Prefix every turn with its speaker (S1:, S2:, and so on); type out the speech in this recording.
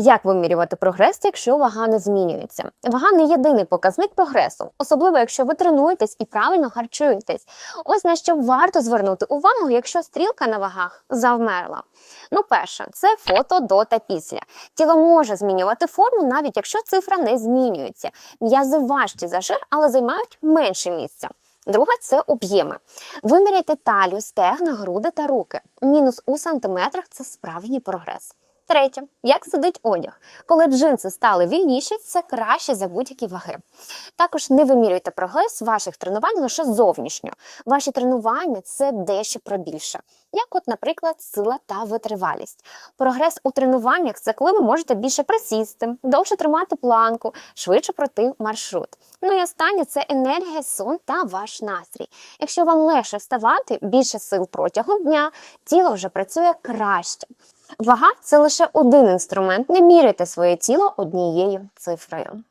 S1: Як вимірювати прогрес, якщо вага не змінюється? Вага не єдиний показник прогресу, особливо якщо ви тренуєтесь і правильно харчуєтесь. Ось на що варто звернути увагу, якщо стрілка на вагах завмерла. Ну, перше, це фото до та після. Тіло може змінювати форму, навіть якщо цифра не змінюється. М'язи важчі за жир, але займають менше місця. Друге це об'єми. Виміряйте талію, стегна, груди та руки. Мінус у сантиметрах це справжній прогрес. Третє, як сидить одяг. Коли джинси стали вільніші, це краще за будь-які ваги. Також не вимірюйте прогрес ваших тренувань лише зовнішньо. Ваші тренування це дещо про більше. Як, от, наприклад, сила та витривалість. Прогрес у тренуваннях це коли ви можете більше присісти, довше тримати планку, швидше пройти маршрут. Ну і останнє це енергія, сон та ваш настрій. Якщо вам легше вставати, більше сил протягом дня, тіло вже працює краще. Вага це лише один інструмент. Не міряйте своє тіло однією цифрою.